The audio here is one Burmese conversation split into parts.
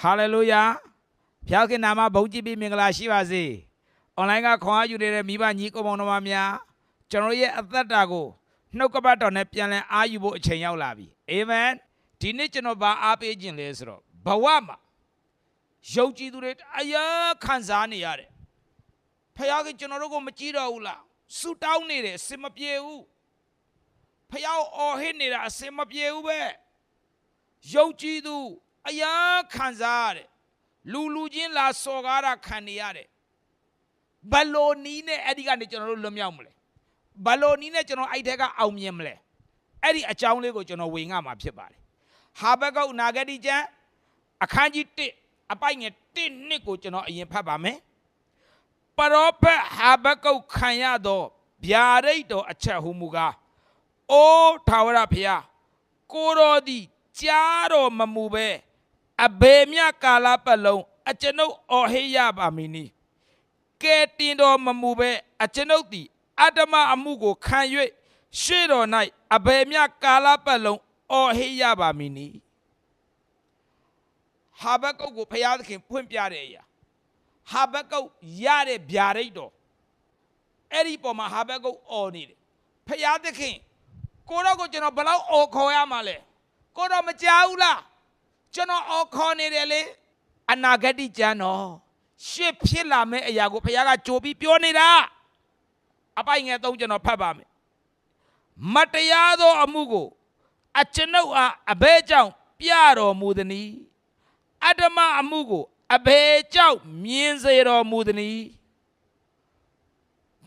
ဟာလေလုယာဖျားခင်နာမဘုန်းကြီးပြီးမင်္ဂလာရှိပါစေအွန်လိုင်းကခွန်အားယူနေတဲ့မိဘညီကိုမောင်နှမများကျွန်တော်ရဲ့အသက်တာကိုနှုတ်ကပတ်တော်နဲ့ပြန်လည်အားယူဖို့အချိန်ရောက်လာပြီအာမင်ဒီနေ့ကျွန်တော်ဗာအားပေးခြင်းလဲဆိုတော့ဘဝမှာယုံကြည်သူတွေအယားခံစားနေရတယ်ဖျားခင်ကျွန်တော်တို့ကိုမကြည့်တော့ဘူးလားဆူတောင်းနေတယ်အစင်မပြေဘူးဖျားကိုအော်ဟစ်နေတာအစင်မပြေဘူးပဲယုံကြည်သူ အယံခံစားရတယ်လူလူချင်းလာစော်ကားတာခံနေရတယ်ဘလိုနီးနဲ့အဲ့ဒီကနေကျွန်တော်တို့လွတ်မြောက်မလဲဘလိုနီးနဲ့ကျွန်တော်အဲ့ထက်ကအောင်မြင်မလဲအဲ့ဒီအကြောင်းလေးကိုကျွန်တော်ဝေငှမှာဖြစ်ပါတယ်ဟာဘကုတ်နာဂတိကျမ်းအခန်းကြီး1အပိုက်ငယ်1နှစ်ကိုကျွန်တော်အရင်ဖတ်ပါမယ်ပရောဖက်ဟာဘကုတ်ခံရသောဗျာဒိတ်တော်အချက်ဟုမူကားအိုးထာဝရဖျားကိုတော်သည်ကြားတော်မမူပဲ အဘေမြကာလပတ်လုံးအကျွန်ုပ်အော်ဟေးရပါမည်နီကဲတင်တော်မမူပဲအကျွန်ုပ်သည်အတ္တမအမှုကိုခံ၍ရှေ့တော်၌အဘေမြကာလပတ်လုံးအော်ဟေးရပါမည်နီဟာဘကုတ်ကိုဖျားသခင်ဖွင့်ပြတဲ့အရာဟာဘကုတ်ရတဲ့ဗျာဒိတ်တော်အဲ့ဒီပေါ်မှာဟာဘကုတ်အော်နေတယ်ဖျားသခင်ကိုတော့ကိုကျွန်တော်ဘယ်လောက်အော်ခေါ်ရမှာလဲကိုတော့မကြောက်ဘူးလား ကျွန်တော်အော်ခေါ်နေတယ်လေအနာဂတိကျမ်းတော်ရှစ်ဖြစ်လာမယ့်အရာကိုဘုရားကကြိုပြီးပြောနေတာအပိုင်ငယ်သုံးကျွန်တော်ဖတ်ပါမယ်မတရားသောအမှုကိုအကျွန်ုပ်အားအဘဲကြောင့်ပြတော်မူသည်။အတ္တမအမှုကိုအဘဲကြောင့်မြင်စေတော်မူသည်။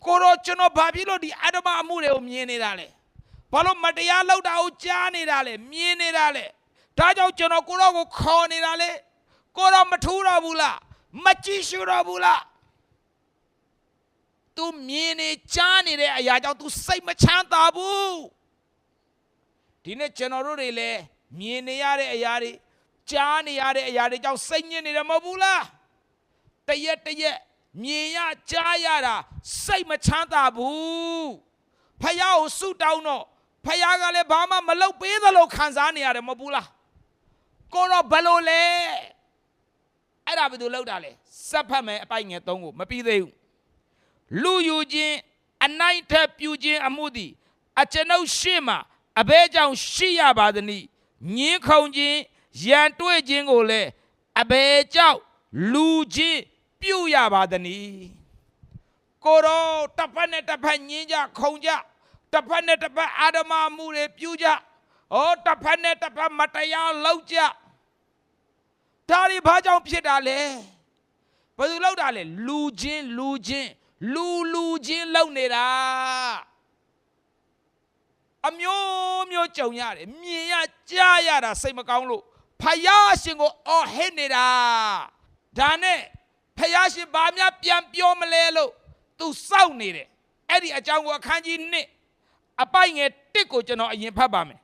ကိုတော့ကျွန်တော်ဘာဖြစ်လို့ဒီအတ္တမအမှုတွေကိုမြင်နေတာလဲ။ဘာလို့မတရားလုပ်တာကိုကြားနေတာလဲမြင်နေတာလဲ။ ဒါကြောင့်ကျွန်တော်ကိုတော့ကိုခေါ်နေတာလေ။ကိုတော့မထူးတော့ဘူးလား။မကြည့်ရှုတော့ဘူးလား။ तू မြင်နေကြားနေတဲ့အရာကြောင့် तू စိတ်မချမ်းသာဘူး။ဒီနေ့ကျွန်တော်တို့တွေလည်းမြင်နေရတဲ့အရာတွေကြားနေရတဲ့အရာတွေကြောင့်စိတ်ညစ်နေတယ်မဟုတ်ဘူးလား။တရက်တရက်မြင်ရကြားရတာစိတ်မချမ်းသာဘူး။ဖះကိုဆုတောင်းတော့ဖះကလည်းဘာမှမလုပ်ပေးသလိုခံစားနေရတယ်မဟုတ်ဘူးလား။ ကိုတော့ဘယ်လိုလဲ။အဲ့ဒါဘယ်သူလောက်တာလဲ။စက်ဖတ်မယ်အပိုက်ငယ်သုံးကိုမပြီးသေးဘူး။လူယူခြင်းအနိုင်ထက်ပြုခြင်းအမှုသည်အကျွန်ုပ်ရှေ့မှာအဘဲကြောင့်ရှိရပါသည်နိညင်းခုန်ခြင်းရန်တွေ့ခြင်းကိုလည်းအဘဲကြောင့်လူချင်းပြုရပါသည်နိကိုရောတစ်ဖက်နဲ့တစ်ဖက်ညင်းကြခုန်ကြတစ်ဖက်နဲ့တစ်ဖက်အာဓမမှုတွေပြုကြဩတစ်ဖက်နဲ့တစ်ဖက်မတရားလုပ်ကြ ဒါတွေဘာကြောင့်ဖြစ်တာလဲဘယ်သူလောက်တာလဲလူချင်းလူချင်းလူလူချင်းလောက်နေတာအမျိုးမျိုးကြုံရတယ်မြင်ရကြားရတာစိတ်မကောင်းလို့ဖယားရှင်ကိုအော်ဟစ်နေတာဒါနဲ့ဖယားရှင်ဘာများပြန်ပြောမလဲလို့ तू စောက်နေတယ်အဲ့ဒီအကြောင်းကိုအခန်းကြီး1အပိုက်ငယ်1ကိုကျွန်တော်အရင်ဖတ်ပါမယ်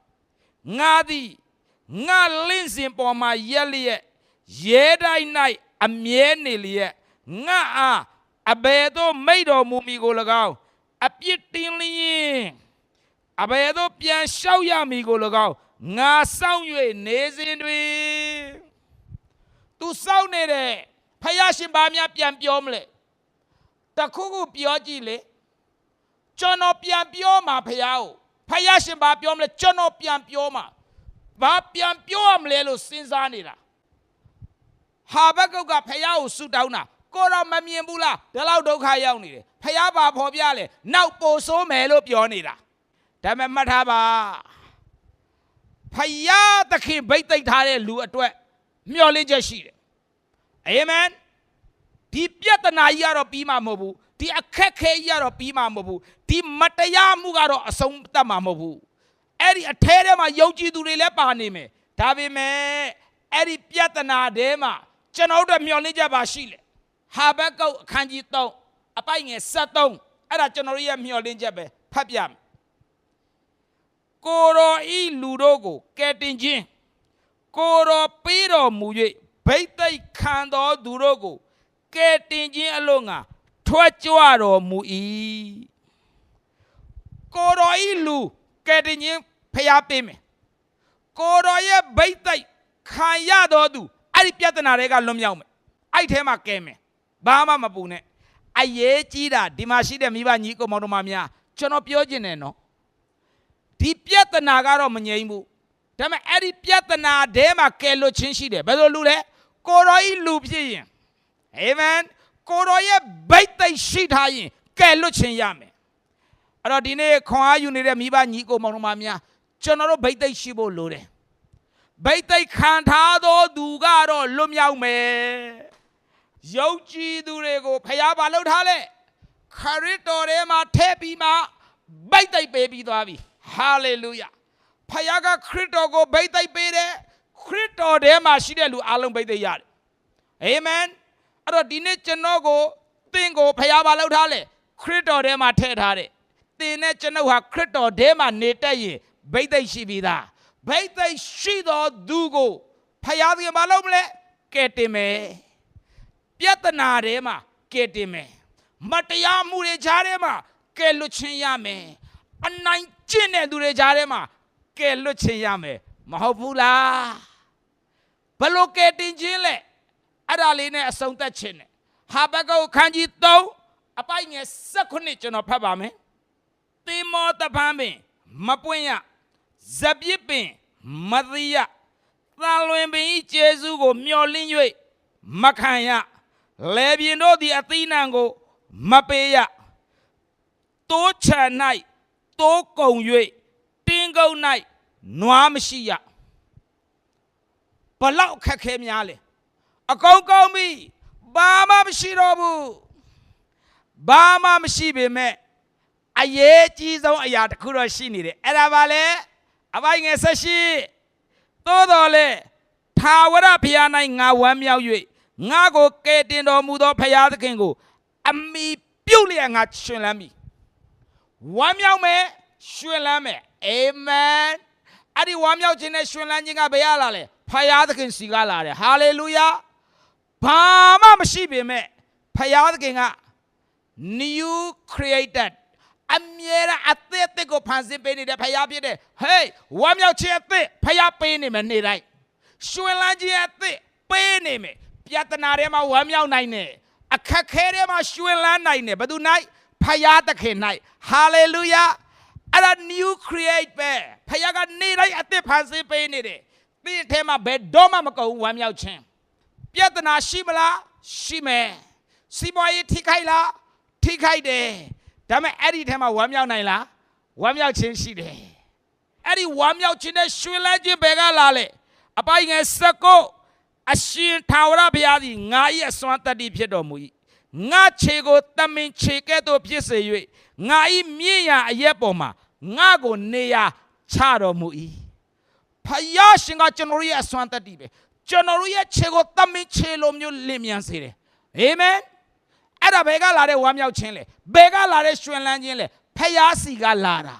ငါသည်ငါလင့်စင်ပေါ်မှာရက်လျက် ရဲတိုင်း၌အမြဲနေလျက်ငါအားအဘယ်သို့မိတ်တော်မူမီကို၎င်းအပြစ်တင်လျင်အဘယ်သို့ပြန်လျှောက်ရမည်ကို၎င်းငါစောင့်၍နေစဉ်တွင်သူစောင့်နေတယ်ဖယားရှင်ဘာများပြန်ပြောမလဲတခုခုပြောကြည့်လေကျွန်တော်ပြန်ပြောမှာဖယားကိုဖယားရှင်ဘာပြောမလဲကျွန်တော်ပြန်ပြောမှာဘာပြန်ပြောရမလဲလို့စဉ်းစားနေတာ ဟာဘကုတ်ကဖះကိုဆူတောင်းတာကိုတော့မမြင်ဘူးလားဒီလောက်ဒုက္ခရောက်နေတယ်ဖះပါဖော်ပြလဲနောက်ပိုဆိုးမယ်လို့ပြောနေတာဒါပေမဲ့မှတ်ထားပါဖះသခင်ဗိတ်သိက်ထားတဲ့လူအတွက်မျှော်လင့်ချက်ရှိတယ်အာမင်ဒီပြဿနာကြီးကတော့ပြီးမှာမဟုတ်ဘူးဒီအခက်ခဲကြီးကတော့ပြီးမှာမဟုတ်ဘူးဒီမတရားမှုကတော့အဆုံးသတ်မှာမဟုတ်ဘူးအဲ့ဒီအထဲထဲမှာယုံကြည်သူတွေလည်းပါနေမယ်ဒါပေမဲ့အဲ့ဒီပြဿနာထဲမှာ ကျွန်တော်တို့မျှော်လင့်ချက်ပါရှိလေဟာဘကုတ်အခန်းကြီး3အပိုက်ငယ်73အဲ့ဒါကျွန်တော်တို့ရဲ့မျှော်လင့်ချက်ပဲဖတ်ပြမယ်ကိုရောဤလူတို့ကိုကဲတင်ခြင်းကိုရောပေးတော်မူ၍ဗိတ်သိက်ခံတော်သူတို့ကိုကဲတင်ခြင်းအလို့ငါထွက်ကြွတော်မူ၏ကိုရောဤလူကဲတင်ခြင်းဖျားပေးမယ်ကိုတော်ရဲ့ဗိတ်သိက်ခံရတော်သူအဲ့ ဒီပြဿနာတွေကလွတ်မြောက်မယ်အဲ့ဒီထဲမှာကဲမယ်ဘာမှမပူနဲ့အရေးကြီးတာဒီမှာရှိတဲ့မိဘညီကိုမောင်တို့မများကျွန်တော်ပြောချင်တယ်နော်ဒီပြဿနာကတော့မငြိမ်းဘူးဒါပေမဲ့အဲ့ဒီပြဿနာထဲမှာကဲလွတ်ခြင်းရှိတယ်ဘယ်လိုလူလဲကိုရောဤလူဖြစ်ရင်အာမင်ကိုရောရဲ့ဗိတ်သိက်ရှိထားရင်ကဲလွတ်ခြင်းရမယ်အဲ့တော့ဒီနေ့ခွန်အားယူနေတဲ့မိဘညီကိုမောင်တို့မများကျွန်တော်တို့ဗိတ်သိက်ရှိဖို့လိုတယ် ဗိတ်သိက်ခံထားသောသူကတော့လွတ်မြောက်မယ်ယုံကြည်သူတွေကိုဖျားပါလှုပ်ထားလဲခရစ်တော်ထဲမှာထည့်ပြီးမှဗိတ်သိက်ပေးပြီးသွားပြီဟာလေလုယာဖျားကခရစ်တော်ကိုဗိတ်သိက်ပေးတယ်ခရစ်တော်ထဲမှာရှိတဲ့လူအလုံးဗိတ်သိက်ရတယ်အာမင်အဲ့တော့ဒီနေ့ကျွန်တော်ကိုသင်ကိုဖျားပါလှုပ်ထားလဲခရစ်တော်ထဲမှာထည့်ထားတယ်သင်နဲ့ကျွန်ုပ်ဟာခရစ်တော်ထဲမှာနေတတ်ရင်ဗိတ်သိက်ရှိပြီးသား ဘိတ်သိက်ရှိသောသူကိုဖယားသခင်မလုပ်မလဲကဲတင်မယ်ပြဿနာထဲမှာကဲတင်မယ်မတရားမှုတွေကြားထဲမှာကဲလွတ်ခြင်းရမယ်အနိုင်ကျင့်တဲ့သူတွေကြားထဲမှာကဲလွတ်ခြင်းရမယ်မဟုတ်ဘူးလားဘလို့ကဲတင်ခြင်းလဲအဲ့ဒါလေးနဲ့အဆုံးသတ်ခြင်းနဲ့ဟာဘကုတ်ခန်းကြီး3အပိုက်ငယ်16ကျွန်တော်ဖတ်ပါမယ်သင်မောတပန်းပင်မပွင့်ရ ဇပြစ်ပင်မသိယသာလွင်ပင်ဤကျေးဇူးကို မျှော်လင့်၍မခံရလေပြင်းတို့သည်အသီးနှံကို မပေးရတိုးချံ၌တိုးကုံ၍တင်းကုန်း၌နွားမရှိရဘလောက်အခက်ခဲများလဲအကုန်ကောင်းပြီဘာမှမရှိတော့ဘူးဘာမှမရှိပေမဲ့အရေးကြီးဆုံးအရာတစ်ခုတော့ရှိနေတယ်အဲ့ဒါပါလေ အပိုင်းငယ်ဆက်ရှိသို့တော်လေထာဝရဘုရား၌ငါဝမ်းမြောက်၍ငါကိုကယ်တင်တော်မူသောဘုရားသခင်ကို အမိပြုတ်လျက်ငါရှင်လန်းပြီဝမ်းမြောက်မယ်ရှင်လန်းမယ်အာမင်အဲ့ဒီဝမ်းမြောက်ခြင်းနဲ့ရှင်လန်းခြင်းကဘယ်ရလာလဲဘုရားသခင်စီကလာတယ်ဟာလေလုယာဘာမှမရှိပေမဲ့ဘုရားသခင်က new created အမြဲတမ်းအသစ်အသစ်ကိုဖန်ဆင်းပေးနေတဲ့ဖယားဖြစ်တဲ့ဟေးဝမ်းမြောက်ခြင်းအသစ်ဖယားပေးနေမယ်နေတိုင်းရွှင်လန်းခြင်းအသစ်ပေးနေမယ်ပြဿနာထဲမှာဝမ်းမြောက်နိုင်တယ်အခက်ခဲထဲမှာရွှင်လန်းနိုင်တယ်ဘယ်သူနိုင်ဖယားသခင်၌ဟာလေလုယာအဲ့ဒါ new create ပဲဖယားကနေတိုင်းအသစ်ဖန်ဆင်းပေးနေတယ်သင်ထဲမှာဘယ်တော့မှမကုန်ဘူးဝမ်းမြောက်ခြင်းပြဿနာရှိမလားရှိမယ်စီးပွားရေးထိခိုက်လားထိခိုက်တယ် ဒါပေမဲ့အဲ့ဒီထဲမှာဝမ်းမြောက်နိုင်လားဝမ်းမြောက်ခြင်းရှိတယ်အဲ့ဒီဝမ်းမြောက်ခြင်းနဲ့ရွှင်လန်းခြင်းဘယ်ကလာလဲအပိုင်ငယ်စကုတ်အရှင်ထာဝရဘုရားသည်ငါ၏အစွမ်းတတ္တိဖြစ်တော်မူ၏ငါခြေကိုတမင်ခြေကဲ့သို့ဖြစ်စေ၍ငါ၏မြင့်ရာအရက်ပေါ်မှာငါကိုနေရာချတော်မူ၏ဖယားရှင်ကကျွန်တော်ရဲ့အစွမ်းတတ္တိပဲကျွန်တော်ရဲ့ခြေကိုတမင်ခြေလိုမျိုးလင်မြန်စေတယ်အာမင် အဲ့ဒါဘယ်ကလာတဲ့ဝမ်းမြောက်ခြင်းလဲဘယ်ကလာတဲ့ရွှင်လန်းခြင်းလဲဖယားစီကလာတာ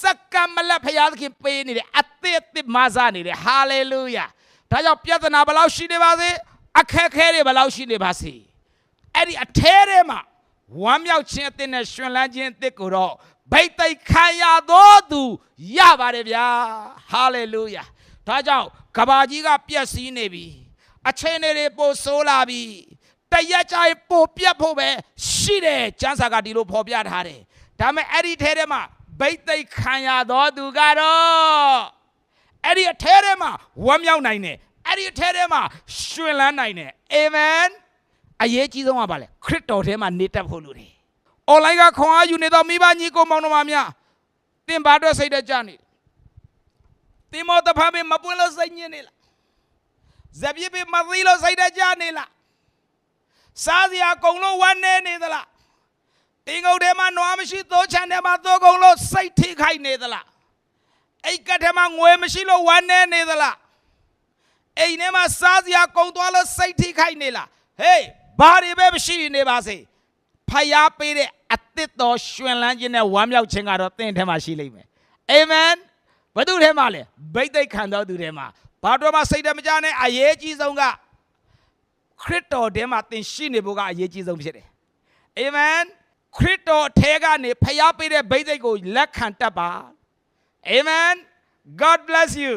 စက္ကမလက်ဖယားသခင်ပေးနေတယ်အသစ်အသစ်မဆာနေတယ်ဟာလေလုယာဒါကြောင့်ပြဿနာဘယ်လောက်ရှိနေပါစေအခက်အခဲတွေဘယ်လောက်ရှိနေပါစေအဲ့ဒီအထဲထဲမှာဝမ်းမြောက်ခြင်းအသစ်နဲ့ရွှင်လန်းခြင်းအသစ်ကိုတော့ဗိတ်သိက်ခံရသောသူရပါတယ်ဗျာဟာလေလုယာဒါကြောင့်ကဘာကြီးကပြက်စီးနေပြီအချိန်တွေပိုဆိုးလာပြီ တရက်ကြိုင်ပိုပြတ်ဖို့ပဲရှိတယ်ကျမ်းစာကဒီလိုဖော်ပြထားတယ်ဒါပေမဲ့အဲ့ဒီထဲထဲမှာဗိတ်သိက်ခံရတော်သူကတော့အဲ့ဒီအထဲထဲမှာဝမ်းမြောက်နိုင်တယ်အဲ့ဒီအထဲထဲမှာရွှင်လန်းနိုင်တယ်အာမင်အရေးကြီးဆုံးကဘာလဲခရစ်တော်ထဲမှာနေတတ်ဖို့လိုတယ်အွန်လိုင်းကခွန်အားယူနေတော့မိဘညီကိုမောင်နှမများသင်ဘာအတွက်စိတ်တကြနေလဲသင်မောတဖာမေမပွင့်လို့စိတ်ညစ်နေလားဇပြစ်ပေမသီးလို့စိတ်တကြနေလား စားစရာကုံလို့ဝမ်းနေနေသလားတင်းကုတ်ထဲမှာနွားမရှိသိုးချန်ထဲမှာသိုးကုံလို့စိတ်ထိခိုက်နေသလားအိတ်ကတ်ထဲမှာငွေမရှိလို့ဝမ်းနေနေသလားအိမ်ထဲမှာစားစရာကုံသွားလို့စိတ်ထိခိုက်နေလားဟေးဘာတွေပဲမရှိနေပါစေဖယားပေးတဲ့အသစ်တော်ရွှင်လန်းခြင်းနဲ့ဝမ်းမြောက်ခြင်းကတော့သင်ထဲမှာရှိလိမ့်မယ်အာမင်ဘယ်သူထဲမှာလဲဗိတ်သိက်ခံတော်သူထဲမှာဘာတော့မှစိတ်တမကြနဲ့အရေးကြီးဆုံးက ခရစ်တော်ထဲမှာသင်ရှိနေဖို့ကအရေးကြီးဆုံးဖြစ်တယ်။အာမင်ခရစ်တော်ထဲကနေဖျားပေးတဲ့ဗိသိက်ကိုလက်ခံတတ်ပါ။အာမင် God bless you